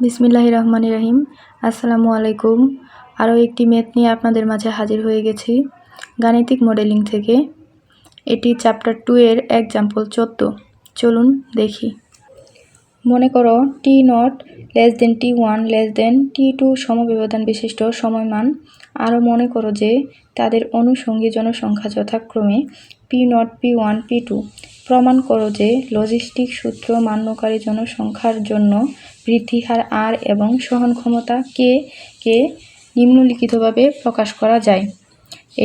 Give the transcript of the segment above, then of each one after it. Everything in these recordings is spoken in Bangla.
বিসমিল্লাহ রহমান রহিম আসসালামু আলাইকুম। আরও একটি ম্যাথ নিয়ে আপনাদের মাঝে হাজির হয়ে গেছি গাণিতিক মডেলিং থেকে। এটি চ্যাপ্টার টু এর এক্সাম্পল চোদ্দ। চলুন দেখি। মনে করো T nought less than T one less than T two সমব্যবধান বিশিষ্ট সময়মান। আরও মনে করো যে তাদের অনুষঙ্গী জনসংখ্যা যথাক্রমে P nought, P one, P two. প্রমাণ করো যে লজিস্টিক সূত্র মান্যকারী জনসংখ্যার জন্য বৃদ্ধি হার আর এবং সহন ক্ষমতা কে কে নিম্নলিখিতভাবে প্রকাশ করা যায়?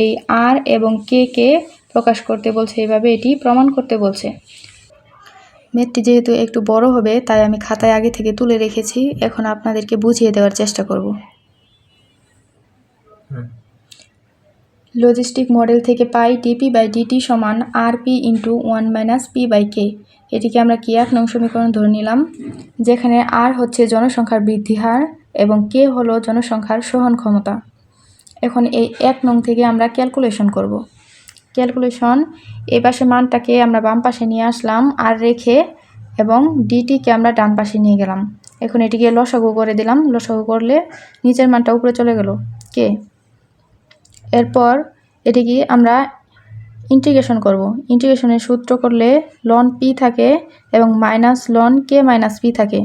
এই আর এবং কে কে প্রকাশ করতে বলছে, এভাবে এটি প্রমাণ করতে বলছে। ম্যাথটি যেহেতু একটু বড় হবে, তাই আমি খাতায় আগে থেকে তুলে রেখেছি, এখন আপনাদেরকে বুঝিয়ে দেওয়ার চেষ্টা করব। লজিস্টিক মডেল থেকে পাই D P by D T সমান R P into one minus P by K এটিকে আমরা কি এক নং সমীকরণ ধরে নিলাম, যেখানে আর হচ্ছে জনসংখ্যার বৃদ্ধি হার এবং কে হলো জনসংখ্যার সহন ক্ষমতা। এখন এই এক নং থেকে আমরা ক্যালকুলেশন করব। ক্যালকুলেশন এই পাশে মানটাকে আমরা বাম পাশে নিয়ে আসলাম আর রেখে এবং ডিটিকে আমরা ডান পাশে নিয়ে গেলাম। এখন এটিকে লসাগু করে দিলাম, লসাগু করলে নিচের মানটা উপরে চলে গেল কে এরপর এটিকে আমরা ইন্টিগ্রেশন করব। ইন্টিগ্রেশনের সূত্র করলে লন পি থাকে এবং minus loan K minus P থাকে।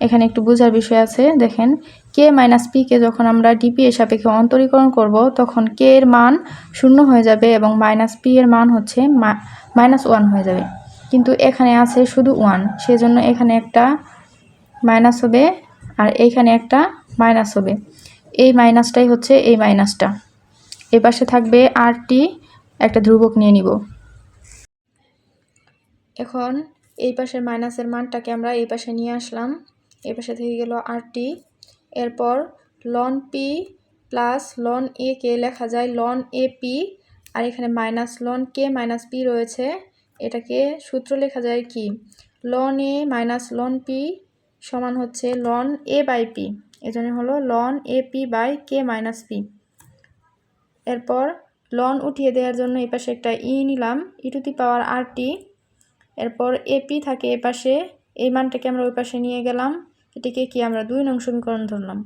এখানে একটু বোঝার বিষয় আছে, দেখেন। কে মাইনাস পিকে যখন আমরা ডিপি এর সাপেক্ষে অন্তরীকরণ করব, তখন কে এর মান শূন্য হয়ে যাবে এবং মাইনাস পি এর মান হচ্ছে মাইনাস ওয়ান হয়ে যাবে। কিন্তু এখানে আছে শুধু ওয়ান সেজন্য এখানে একটা মাইনাস হবে আর এইখানে একটা মাইনাস হবে। এই মাইনাসটাই হচ্ছে এই মাইনাসটা এ পাশে থাকবে আরটি একটা ধ্রুবক নিয়ে নিব। এখন এই পাশের মাইনাসের মানটাকে আমরা এই পাশে নিয়ে আসলাম। এই পাশে থেকে গেল আরটি। এরপর ln P plus ln A কে লেখা যায় লন এ পি আর এখানে minus loan K minus P রয়েছে। এটাকে সূত্র লেখা যায় কি? Ln A minus ln P সমান হচ্ছে লন এ বাই পি এজন্য হলো loan A P by K minus P এরপর লন উঠিয়ে দেওয়ার জন্য এই পাশে একটা ই নিলাম। ই টু দি পাওয়ার আর টি এরপর এপি থাকে এ পাশে এই মানটাকে আমরা ওই পাশে নিয়ে গেলাম। এটিকে কি আমরা দুই নং সমীকরণ ধরলাম।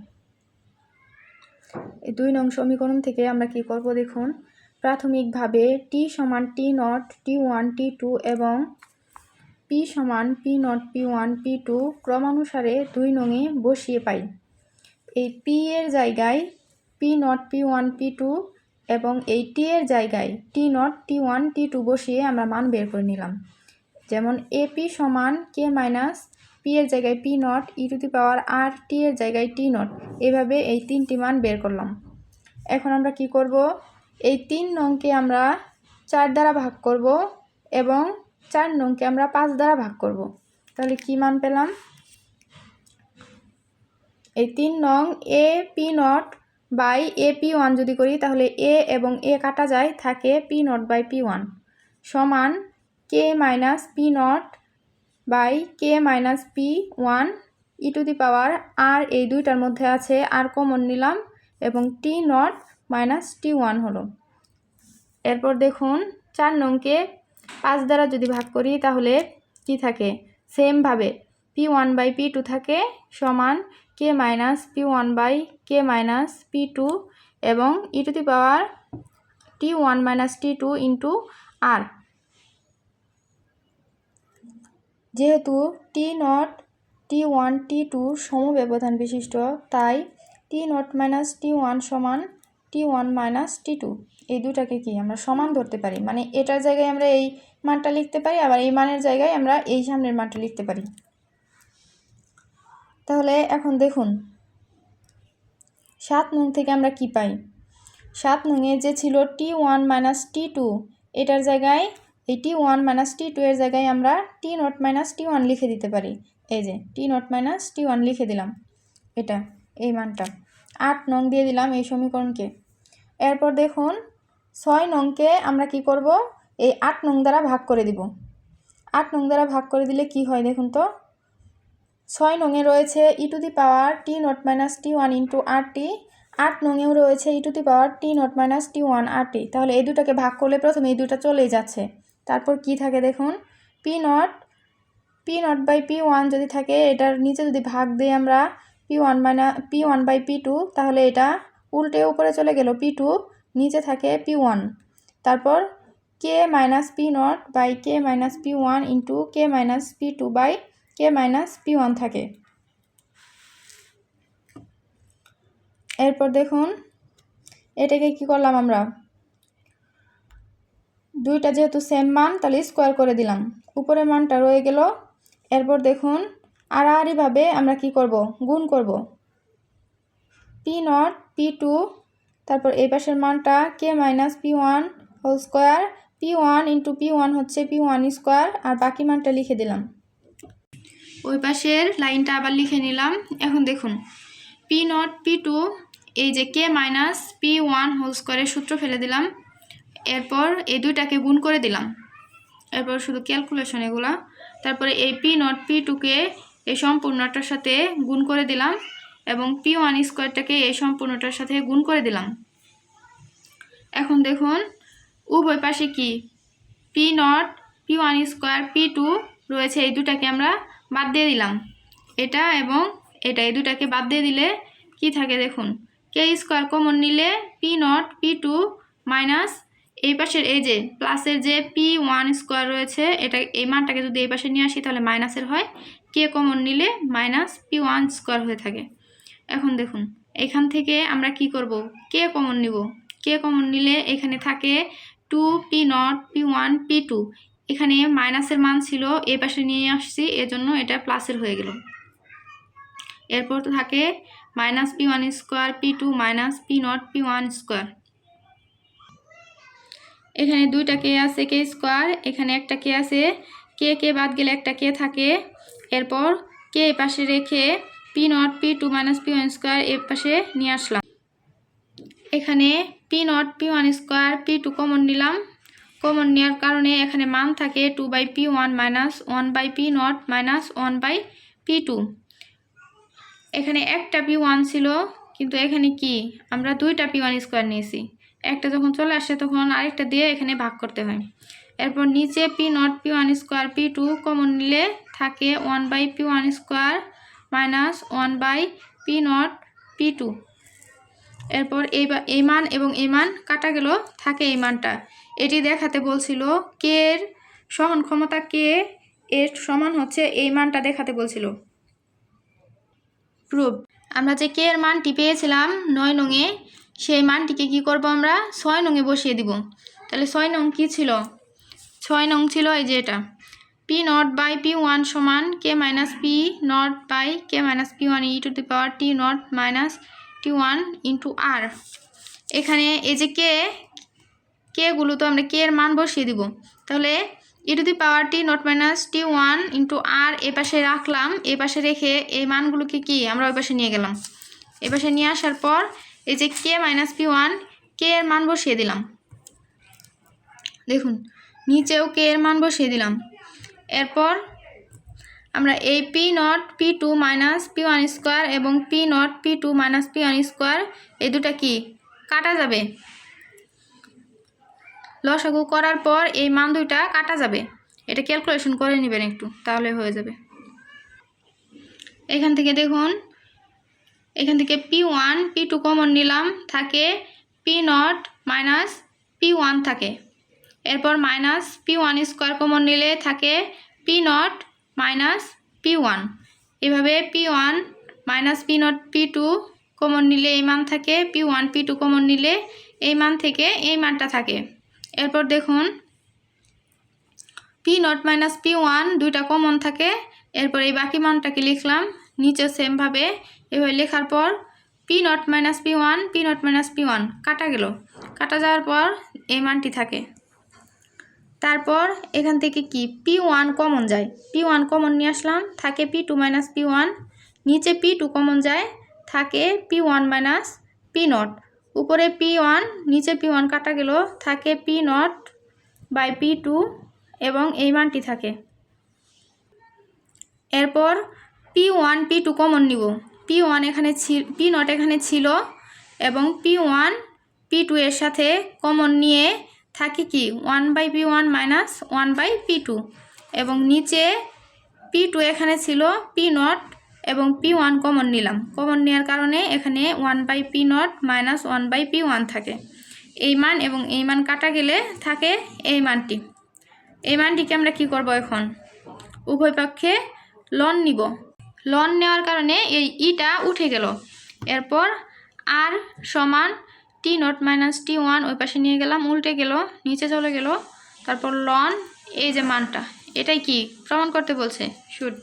এই দুই নং সমীকরণ থেকে আমরা কি করব দেখুন? প্রাথমিকভাবে টি সমান T nought T one T two এবং পি সমান P nought P one P two ক্রমানুসারে দুই নঙে বসিয়ে পাই। এই পি এর জায়গায় P nought P one P two এবং এই টি এর জায়গায় T nought T one T two বসিয়ে আমরা মান বের করে নিলাম। যেমন এপি সমান কে মাইনাস পি এর জায়গায় P nought E to the power R T এর জায়গায় টি নট এভাবে এই তিনটি মান বের করলাম। এখন আমরা কি করব? এই তিন নংকে আমরা চার দ্বারা ভাগ করব এবং চার নংকে আমরা পাঁচ দ্বারা ভাগ করব। তাহলে কি মান পেলাম? এই তিন নং A P nought by A P one যদি করি, তাহলে এ এবং এ কাটা যায়, থাকে P nought by P one সমান K minus P nought by K minus P one E to the power R এই দুইটার মধ্যে আছে আর কমন নিলাম এবং T nought minus T one হলো। এরপর দেখুন চার নংকে পাঁচ দ্বারা যদি ভাগ করি, তাহলে কি থাকে? সেমভাবে P one by P two থাকে সমান K minus P one by K minus P two এবং E to the power T one minus T two into R যেহেতু T nought T one T two সমব্যবধান বিশিষ্ট, তাই T nought minus T one সমান T one minus T two এই দুটাকে কি আমরা সমান ধরতে পারি? মানে এটার জায়গায় আমরা এই মানটা লিখতে পারি, আবার এই মানের জায়গায় আমরা এই সামনের মানটা লিখতে পারি। তাহলে এখন দেখুন, সাত নং থেকে আমরা কি পাই? সাত নংয়ে যে ছিল T one minus T two এটার জায়গায়, এই T one minus T two এর জায়গায় আমরা T nought minus T one লিখে দিতে পারি। এই যে T nought minus T one লিখে দিলাম এটা, এই মানটা। আট নং দিয়ে দিলাম এই সমীকরণকে। এরপর দেখুন, ছয় নংকে আমরা কি করব? এই আট নং দ্বারা ভাগ করে দিব। আট নং দ্বারা ভাগ করে দিলে কি হয় দেখুন তো? ছয় নংয়ে রয়েছে E to the power T nought minus T one into R T আট নংয়েও রয়েছে E to the power T nought minus T one R T তাহলে এই দুটাকে ভাগ করলে প্রথমে এই দুটা চলেই যাচ্ছে। তারপর কি থাকে দেখুন? P nought P nought by P one যদি থাকে, এটার নিচে যদি ভাগ দিই আমরা P one minus P one by P two তাহলে এটা উল্টে উপরে চলে গেল পি টু নিচে থাকে পি ওয়ান তারপর K minus P nought by K minus P one into K minus P two by K minus P one থাকে? এরপর দেখুন, এটাকে কি করলাম আমরা? দুইটা যেহেতু সেম মান, তাহলে স্কোয়ার করে দিলাম। উপরের মানটা রয়ে গেল। এরপর দেখুন, আড়াআড়িভাবে আমরা কি করব? গুণ করব। পি নট, পি টু, তারপর এই পাশের মানটা K minus P one whole square? P one into P one হচ্ছে পি ওয়ান স্কোয়ার, আর বাকি মানটা লিখে দিলাম। ওই পাশের লাইনটা আবার লিখে নিলাম। এখন দেখুন, পি নট, পি টু, এই যে K minus P one whole স্কোয়ারের সূত্র ফেলে দিলাম। এরপর এই দুইটাকে গুণ করে দিলাম। এরপর শুধু ক্যালকুলেশন এগুলা। তারপরে এই পি নট, পি টুকে এই সম্পূর্ণটার সাথে গুণ করে দিলাম এবং পি ওয়ান স্কোয়ারটাকে এই সম্পূর্ণটার সাথে গুণ করে দিলাম। এখন দেখুন, উভয় পাশে কি? P nought, P one square, P two রয়েছে এই দুটাকে আমরা বাদ দিয়ে দিলাম। এটা এবং এটা, এই দুটাকে বাদ দিয়ে দিলে কি থাকে দেখুন? কে স্কোয়ার কমন নিলে P nought P two minus এই পাশের, এই যে প্লাসের যে পি ওয়ান স্কোয়ার রয়েছে, এটা, এই মানটাকে যদি এই পাশে নিয়ে আসি তাহলে মাইনাসের হয়। কে কমন নিলে মাইনাস পি ওয়ান স্কোয়ার হয়ে থাকে। এখন দেখুন, এখান থেকে আমরা কি করব? কে কমন নিব। কে কমন নিলে এখানে থাকে two P nought P one P two এখানে মাইনাসের মান ছিল এই পাশে নিয়ে আসছি, এজন্য এটা প্লাসের হয়ে গেল। এরপর তো থাকে minus P one square, P two minus P nought, P one square. এখানে দুইটা কে আছে, কে স্কোয়ার, এখানে একটা কে আছে, কে কে বাদ গেলে একটা কে থাকে। এরপর কে এ পাশে রেখে P nought, P two minus P one square এর পাশে নিয়ে আসলাম। এখানে P nought, P one square, P two common নিলাম। কমন নেওয়ার কারণে এখানে মান থাকে two by P one minus one by P nought minus one by P two এখানে একটা পি ওয়ান ছিল, কিন্তু এখানে কি? আমরা দুইটা পি ওয়ান স্কোয়ার নিয়েছি। একটা যখন চলে আসে, তখন আরেকটা দিয়ে এখানে ভাগ করতে হয়। এরপর নিচে P nought P one square P two common নিলে থাকে one by P one square minus one by P nought P two এরপর এই মান এবং এই মান কাটা গেল, থাকে এই মানটা। এটি দেখাতে বলছিল কে এর সহন ক্ষমতা কে এর সমান হচ্ছে এই মানটা দেখাতে বলছিল। প্রুফ। আমরা যে কে এর মানটি পেয়েছিলাম নয় নঙে, সেই মানটিকে কি করব আমরা? ছয় নঙে বসিয়ে দিব। তাহলে ছয় নং কী ছিল? ছয় নং ছিল এই যে এটা। P nought by P one সমান K minus P nought by K minus P one E to the power T nought minus T one into R. এখানে এই যে কে কেগুলো তো আমরা কে এর মান বসিয়ে দিব। তাহলে E to the power T nought minus T one into R এ পাশে রাখলাম, এ পাশে রেখে এই মানগুলোকে কি? আমরা ওই পাশে নিয়ে গেলাম। এ পাশে নিয়ে আসার পর এই যে K minus P one K এর মান বসিয়ে দিলাম। দেখুন, নিচেও কে এর মান বসিয়ে দিলাম। এরপর আমরা এই P nought P two minus P one square এবং P nought P two minus P one square এই দুটা কি? কাটা যাবে। লসাগু করার পর এই মান দুইটা কাটা যাবে। এটা ক্যালকুলেশন করে নেবেন একটু, তাহলে হয়ে যাবে। এখান থেকে দেখুন, এখান থেকে P one P two common নিলাম, থাকে P nought minus P one থাকে। এরপর minus P one square common নিলে থাকে P nought minus P one এভাবে P one minus P nought P two common নিলে এই মান থাকে P one P two common নিলে এই মান থেকে এই মানটা থাকে। এরপর দেখুন P nought minus P one দুইটা কমন থাকে। এরপর এই বাকি মানটাকে লিখলাম, নিচে সেমভাবে এভাবে লেখার পর P nought minus P one P nought minus P one কাটা গেল। কাটা যাওয়ার পর এই মানটি থাকে। তারপর এখান থেকে কি? পি ওয়ান কমন যায়। পি ওয়ান কমন নিয়ে আসলাম, থাকে P two minus P one নিচে পি টু কমন যায়, থাকে P one minus P nought উপরে পি ওয়ান, নিচে পি ওয়ান কাটা গেল, থাকে P nought by P two এবং এই মানটি থাকে। এরপর P one, P two common নিব। পি ওয়ান এখানে ছিল, পি নট এখানে ছিল এবং পি ওয়ান, পি টু এর সাথে কমন নিয়ে থাকে কি? One by P one minus one by P two. এবং নিচে পি টু এখানে ছিল, পি নট এবং পি ওয়ান কমন নিলাম। কমন নেওয়ার কারণে এখানে one by P nought minus one by P one থাকে। এই মান এবং এই মান কাটা গেলে থাকে এই মানটি। এই মানটিকে আমরা কি করব এখন? উভয় পক্ষে লন নিব। লন নেওয়ার কারণে এই ইটা উঠে গেল। এরপর আর সমান T nought minus T one ওই পাশে নিয়ে গেলাম, উল্টে গেল, নিচে চলে গেল। তারপর লন এই যে মানটা, এটাই কি? প্রমাণ করতে বলছে শুড